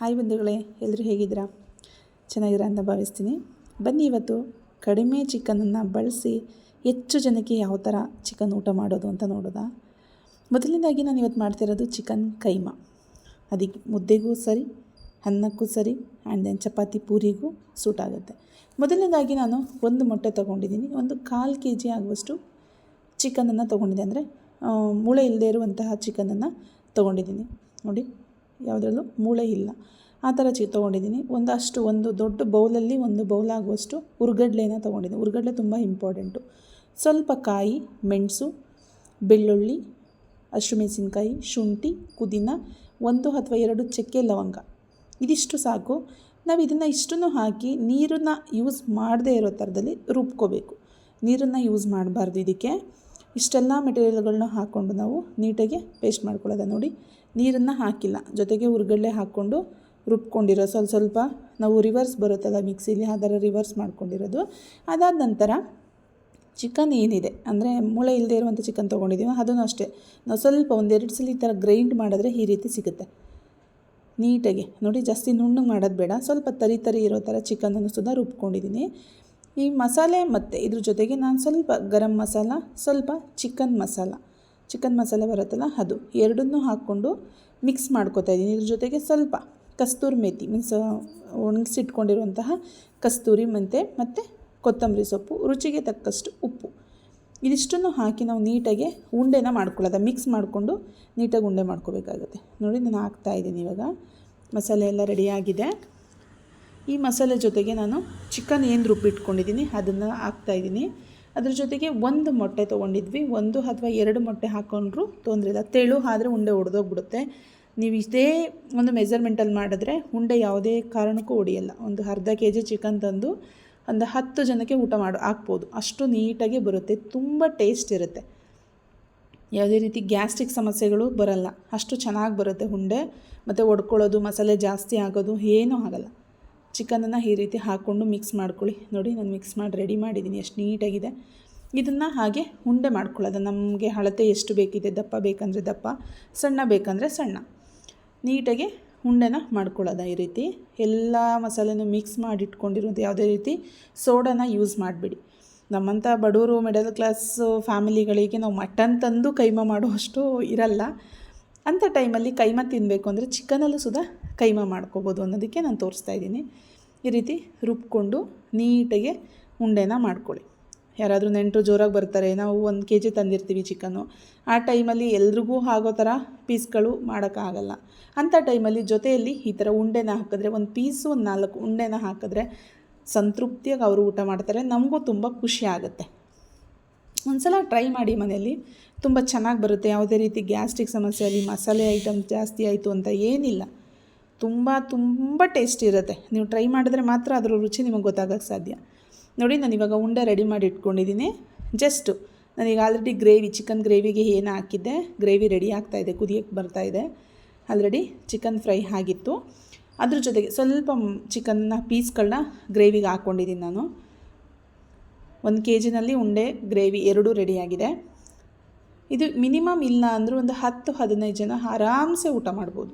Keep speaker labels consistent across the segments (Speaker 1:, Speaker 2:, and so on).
Speaker 1: Hi ಬಂಧುಗಳೇ ಎಲ್ಲರೂ ಹೇಗಿದ್ದೀರಾ? ಚೆನ್ನಾಗಿರ ಅಂತ ಭಾವಿಸ್ತೀನಿ. ಬನ್ನಿ ಇವತ್ತು ಕಡಿಮೆ ಚಿಕನನ್ನು ಬಳಸಿ ಹೆಚ್ಚು ಜನಕ್ಕೆ ಯಾವ ಥರ ಚಿಕನ್ ಊಟ ಮಾಡೋದು ಅಂತ ನೋಡೋದಾ? ಮೊದಲನೇದಾಗಿ ನಾನು ಇವತ್ತು ಮಾಡ್ತಿರೋದು ಚಿಕನ್ ಕೈಮಾ. ಅದಕ್ಕೆ ಮುದ್ದೆಗೂ ಸರಿ, ಅನ್ನಕ್ಕೂ ಸರಿ, ಆ್ಯಂಡ್ ದೆನ್ ಚಪಾತಿ ಪೂರಿಗೂ ಸೂಟ್ ಆಗುತ್ತೆ. ಮೊದಲನೇದಾಗಿ ನಾನು ಒಂದು ಮೊಟ್ಟೆ ತೊಗೊಂಡಿದ್ದೀನಿ. ಒಂದು ಕಾಲು ಕೆ ಜಿ ಆಗುವಷ್ಟು ಚಿಕನನ್ನು ತೊಗೊಂಡಿದ್ದೆ. ಅಂದರೆ ಮೂಳೆ ಇಲ್ಲದೆ ಇರುವಂತಹ ಚಿಕನನ್ನು ತೊಗೊಂಡಿದ್ದೀನಿ. ನೋಡಿ ಯಾವುದ್ರಲ್ಲೂ ಮೂಳೆ ಇಲ್ಲ. ಆ ಥರ ಚಿ ತೊಗೊಂಡಿದ್ದೀನಿ. ಒಂದಷ್ಟು ಒಂದು ದೊಡ್ಡ ಬೌಲಲ್ಲಿ ಒಂದು ಬೌಲ್ ಆಗುವಷ್ಟು ಹುರ್ಗಡ್ಲೆನ ತೊಗೊಂಡಿದ್ದೀನಿ. ಹುರ್ಗಡ್ಲೆ ತುಂಬ ಇಂಪಾರ್ಟೆಂಟು. ಸ್ವಲ್ಪ ಕಾಯಿ, ಮೆಣಸು, ಬೆಳ್ಳುಳ್ಳಿ, ಹಸಿಮೆಣಸಿನ್ಕಾಯಿ, ಶುಂಠಿ, ಪುದೀನ, ಒಂದು ಅಥವಾ ಎರಡು ಚಕ್ಕೆ ಲವಂಗ. ಇದಿಷ್ಟು ಸಾಕು. ನಾವು ಇದನ್ನು ಇಷ್ಟನ್ನು ಹಾಕಿ ನೀರನ್ನು ಯೂಸ್ ಮಾಡದೇ ಇರೋ ಥರದಲ್ಲಿ ರುಬ್ಕೋಬೇಕು. ನೀರನ್ನು ಯೂಸ್ ಮಾಡಬಾರ್ದು ಇದಕ್ಕೆ. ಇಷ್ಟೆಲ್ಲ ಮೆಟೀರಿಯಲ್ಗಳನ್ನ ಹಾಕ್ಕೊಂಡು ನಾವು ನೀಟಾಗಿ ಪೇಸ್ಟ್ ಮಾಡ್ಕೊಳ್ಳೋದ ನೋಡಿ. ನೀರನ್ನು ಹಾಕಿಲ್ಲ. ಜೊತೆಗೆ ಉರ್ಗಡ್ಲೆ ಹಾಕ್ಕೊಂಡು ರುಬ್ಕೊಂಡಿರೋ ಸ್ವಲ್ಪ ಸ್ವಲ್ಪ ನಾವು ರಿವರ್ಸ್ ಬರುತ್ತಲ್ಲ ಮಿಕ್ಸಿಲಿ ಆ ಥರ ರಿವರ್ಸ್ ಮಾಡ್ಕೊಂಡಿರೋದು. ಅದಾದ ನಂತರ ಚಿಕನ್ ಏನಿದೆ? ಅಂದರೆ ಮೂಳೆ ಇಲ್ಲದೆ ಇರುವಂಥ ಚಿಕನ್ ತೊಗೊಂಡಿದ್ದೀವಿ ಅದನ್ನು ಅಷ್ಟೇ. ನಾವು ಸ್ವಲ್ಪ ಒಂದೆರಡು ಸಲ ಈ ಥರ ಗ್ರೈಂಡ್ ಮಾಡಿದ್ರೆ ಈ ರೀತಿ ಸಿಗುತ್ತೆ. ನೀಟಾಗಿ. ನೋಡಿ, ಜಾಸ್ತಿ ನುಣ್ಣಗೆ ಮಾಡೋದು ಬೇಡ. ಸ್ವಲ್ಪ ತರಿ ತರಿ ಇರೋ ಥರ ಚಿಕನನ್ನು ಸುಧಾ ರುಬ್ಕೊಂಡಿದ್ದೀನಿ ಈ ಮಸಾಲೆ ಮತ್ತು ಇದ್ರ ಜೊತೆಗೆ ನಾನು ಸ್ವಲ್ಪ ಗರಂ ಮಸಾಲ, ಸ್ವಲ್ಪ ಚಿಕನ್ ಮಸಾಲ. ಚಿಕನ್ ಮಸಾಲೆ ಬರುತ್ತಲ್ಲ ಅದು ಎರಡನ್ನೂ ಹಾಕ್ಕೊಂಡು ಮಿಕ್ಸ್ ಮಾಡ್ಕೋತಾ ಇದ್ದೀನಿ. ಇದ್ರ ಜೊತೆಗೆ ಸ್ವಲ್ಪ ಕಸ್ತೂರಿ ಮೇಥಿ ಮೀನ್ಸ್ ಒಣಗಿಸಿಟ್ಕೊಂಡಿರುವಂತಹ ಕಸ್ತೂರಿ ಮೆಂತೆ ಮತ್ತು ಕೊತ್ತಂಬರಿ ಸೊಪ್ಪು, ರುಚಿಗೆ ತಕ್ಕಷ್ಟು ಉಪ್ಪು. ಇದಿಷ್ಟನ್ನು ಹಾಕಿ ನಾವು ನೀಟಾಗಿ ಉಂಡೆನ ಮಾಡ್ಕೊಳ್ಳೋದ. ಮಿಕ್ಸ್ ಮಾಡಿಕೊಂಡು ನೀಟಾಗಿ ಉಂಡೆ ಮಾಡ್ಕೋಬೇಕಾಗುತ್ತೆ. ನೋಡಿ, ನಾನು ಹಾಕ್ತಾಯಿದ್ದೀನಿ ಇವಾಗ. ಮಸಾಲೆ ಎಲ್ಲ ರೆಡಿಯಾಗಿದೆ ಈ ಮಸಾಲೆ ಜೊತೆಗೆ ನಾನು ಚಿಕನ್ ಏನು ರುಬ್ಬಿಟ್ಕೊಂಡಿದ್ದೀನಿ ಅದನ್ನು ಹಾಕ್ತಾಯಿದ್ದೀನಿ ಅದ್ರ ಜೊತೆಗೆ ಒಂದು ಮೊಟ್ಟೆ ತೊಗೊಂಡಿದ್ವಿ, ಒಂದು ಅಥವಾ ಎರಡು ಮೊಟ್ಟೆ ಹಾಕ್ಕೊಂಡ್ರು ತೊಂದರೆ ಇಲ್ಲ. ತೆಳು ಆದರೆ ಉಂಡೆ ಒಡೆದೋಗ್ಬಿಡುತ್ತೆ. ನೀವು ಇದೇ ಒಂದು ಮೆಜರ್ಮೆಂಟಲ್ಲಿ ಮಾಡಿದ್ರೆ ಉಂಡೆ ಯಾವುದೇ ಕಾರಣಕ್ಕೂ ಹೊಡೆಯಲ್ಲ ಒಂದು ಅರ್ಧ ಕೆ ಜಿ ಚಿಕನ್ ತಂದು ಒಂದು ಹತ್ತು ಜನಕ್ಕೆ ಊಟ ಮಾಡಿ, ಹಾಕ್ಬೋದು. ಅಷ್ಟು ನೀಟಾಗಿ ಬರುತ್ತೆ, ತುಂಬ ಟೇಸ್ಟ್ ಇರುತ್ತೆ. ಯಾವುದೇ ರೀತಿ ಗ್ಯಾಸ್ಟ್ರಿಕ್ ಸಮಸ್ಯೆಗಳು ಬರಲ್ಲ. ಅಷ್ಟು ಚೆನ್ನಾಗಿ ಬರುತ್ತೆ ಉಂಡೆ. ಮತ್ತು ಒಡ್ಕೊಳ್ಳೋದು, ಮಸಾಲೆ ಜಾಸ್ತಿ ಆಗೋದು ಏನೂ ಆಗಲ್ಲ. ಚಿಕನನ್ನು ಈ ರೀತಿ ಹಾಕ್ಕೊಂಡು ಮಿಕ್ಸ್ ಮಾಡ್ಕೊಳ್ಳಿ. ನೋಡಿ, ನಾನು ಮಿಕ್ಸ್ ಮಾಡಿ ರೆಡಿ ಮಾಡಿದ್ದೀನಿ ಎಷ್ಟು ನೀಟಾಗಿದೆ. ಇದನ್ನು ಹಾಗೆ ಉಂಡೆ ಮಾಡ್ಕೊಳ್ಳೋದು ನಮಗೆ ಅಳತೆ ಎಷ್ಟು ಬೇಕಿದೆ, ದಪ್ಪ ಬೇಕಂದರೆ ದಪ್ಪ, ಸಣ್ಣ ಬೇಕಂದರೆ ಸಣ್ಣ. ನೀಟಾಗಿ ಉಂಡೆನ ಮಾಡ್ಕೊಳ್ಳೋದ ಈ ರೀತಿ. ಎಲ್ಲ ಮಸಾಲೆನೂ ಮಿಕ್ಸ್ ಮಾಡಿ ಇಟ್ಕೊಂಡಿರೋದು ಯಾವುದೇ ರೀತಿ ಸೋಡಾನ ಯೂಸ್ ಮಾಡಿಬಿಡಿ. ನಮ್ಮಂಥ ಬಡವರು ಮಿಡಲ್ ಕ್ಲಾಸ್ ಫ್ಯಾಮಿಲಿಗಳಿಗೆ ನಾವು ಮಟನ್ ತಂದು ಕೈಮ ಮಾಡುವಷ್ಟು ಇರಲ್ಲ. ಅಂಥ ಟೈಮಲ್ಲಿ ಕೈಮಾ ತಿನ್ನಬೇಕು ಅಂದರೆ ಚಿಕನಲ್ಲೂ ಸುಧಾ ಕೈಮಾ ಮಾಡ್ಕೋಬೋದು ಅನ್ನೋದಕ್ಕೆ ನಾನು ತೋರಿಸ್ತಾ ಇದ್ದೀನಿ. ಈ ರೀತಿ ರುಬ್ಕೊಂಡು ನೀಟಾಗಿ ಉಂಡೆನ ಮಾಡ್ಕೊಳ್ಳಿ. ಯಾರಾದರೂ ನೆಂಟರು ಜೋರಾಗಿ ಬರ್ತಾರೆ, ನಾವು ಒಂದು ಕೆ ಜಿ ತಂದಿರ್ತೀವಿ ಚಿಕನ್ನು. ಆ ಟೈಮಲ್ಲಿ ಎಲ್ರಿಗೂ ಆಗೋ ಥರ ಪೀಸ್ಗಳು ಮಾಡೋಕ್ಕಾಗಲ್ಲ. ಅಂಥ ಟೈಮಲ್ಲಿ ಜೊತೆಯಲ್ಲಿ ಈ ಥರ ಉಂಡೆನ ಹಾಕಿದ್ರೆ, ಒಂದು ಪೀಸು, ಒಂದು ನಾಲ್ಕು ಉಂಡೆನ ಹಾಕಿದ್ರೆ ಸಂತೃಪ್ತಿಯಾಗಿ ಅವರು ಊಟ ಮಾಡ್ತಾರೆ, ನಮಗೂ ತುಂಬ ಖುಷಿ ಆಗುತ್ತೆ. ಒಂದು ಸಲ ಟ್ರೈ ಮಾಡಿ ಮನೆಯಲ್ಲಿ, ತುಂಬ ಚೆನ್ನಾಗಿ ಬರುತ್ತೆ. ಯಾವುದೇ ರೀತಿ ಗ್ಯಾಸ್ಟ್ರಿಕ್ ಸಮಸ್ಯೆ ಆಗಲಿ, ಮಸಾಲೆ ಐಟಮ್ ಜಾಸ್ತಿ ಆಯಿತು ಅಂತ ಏನಿಲ್ಲ. ತುಂಬ ತುಂಬ ಟೇಸ್ಟ್ ಇರುತ್ತೆ. ನೀವು ಟ್ರೈ ಮಾಡಿದ್ರೆ ಮಾತ್ರ ಅದರ ರುಚಿ ನಿಮಗೆ ಗೊತ್ತಾಗೋಕ್ಕೆ ಸಾಧ್ಯ. ನೋಡಿ, ನಾನು ಇವಾಗ ಉಂಡೆ ರೆಡಿ ಮಾಡಿ ಇಟ್ಕೊಂಡಿದ್ದೀನಿ. ಜಸ್ಟು ನಾನೀಗ ಆಲ್ರೆಡಿ ಗ್ರೇವಿ ಚಿಕನ್ ಗ್ರೇವಿಗೆ ಏನು ಹಾಕಿದ್ದೆ? ಗ್ರೇವಿ ರೆಡಿ ಆಗ್ತಾ ಆಗ್ತಾಯಿದೆ ಕುದಿಯೋಕ್ಕೆ ಇದೆ. ಆಲ್ರೆಡಿ ಚಿಕನ್ ಫ್ರೈ ಆಗಿತ್ತು. ಅದ್ರ ಜೊತೆಗೆ ಸ್ವಲ್ಪ ಚಿಕನ್ನ ಪೀಸ್ಗಳನ್ನ ಗ್ರೇವಿಗೆ ಹಾಕ್ಕೊಂಡಿದ್ದೀನಿ ನಾನು. ಒಂದು ಕೆ ಜಿನಲ್ಲಿ ಉಂಡೆ ಗ್ರೇವಿ ಎರಡೂ ರೆಡಿಯಾಗಿದೆ ಇದು ಮಿನಿಮಮ್ ಇಲ್ಲ ಅಂದರೂ ಒಂದು ಹತ್ತು, ಹದಿನೈದು ಜನ ಆರಾಮ್ಸೆ ಊಟ ಮಾಡ್ಬೋದು.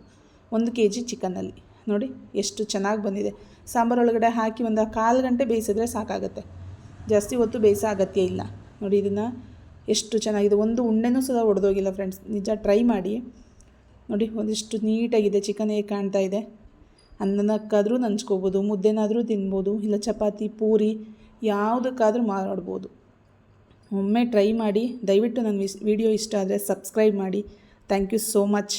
Speaker 1: ಒಂದು ಕೆ ಜಿ ಚಿಕನಲ್ಲಿ. ನೋಡಿ, ಎಷ್ಟು ಚೆನ್ನಾಗಿ ಬಂದಿದೆ. ಸಾಂಬಾರು ಒಳಗಡೆ ಹಾಕಿ ಒಂದು ಕಾಲು ಗಂಟೆ ಬೇಯಿಸಿದ್ರೆ ಸಾಕಾಗುತ್ತೆ. ಜಾಸ್ತಿ ಹೊತ್ತು ಬೇಯಿಸೋ ಅಗತ್ಯ ಇಲ್ಲ. ನೋಡಿ, ಇದನ್ನು ಎಷ್ಟು ಚೆನ್ನಾಗಿದೆ. ಒಂದು ಉಂಡೆನೂ ಸಹ ಒಡೆದೋಗಿಲ್ಲ ಫ್ರೆಂಡ್ಸ್. ನಿಜ ಟ್ರೈ ಮಾಡಿ. ನೋಡಿ, ಒಂದಿಷ್ಟು ನೀಟಾಗಿದೆ. ಚಿಕನ್ ಹೇಗೆ ಕಾಣ್ತಾ ಇದೆ. ಅನ್ನಕ್ಕಾದರೂ ನಂಚ್ಕೋಬೋದು, ಮುದ್ದೆನಾದರೂ ತಿನ್ಬೋದು, ಇಲ್ಲ ಚಪಾತಿ, ಪೂರಿ, ಯಾವುದಕ್ಕಾದರೂ ಮಾಡ್ಬೋದು ಒಮ್ಮೆ ಟ್ರೈ ಮಾಡಿ. ದಯವಿಟ್ಟು ನನ್ನ ವಿಡಿಯೋ ಇಷ್ಟ ಆದರೆ ಸಬ್ಸ್ಕ್ರೈಬ್ ಮಾಡಿ. Thank you so much.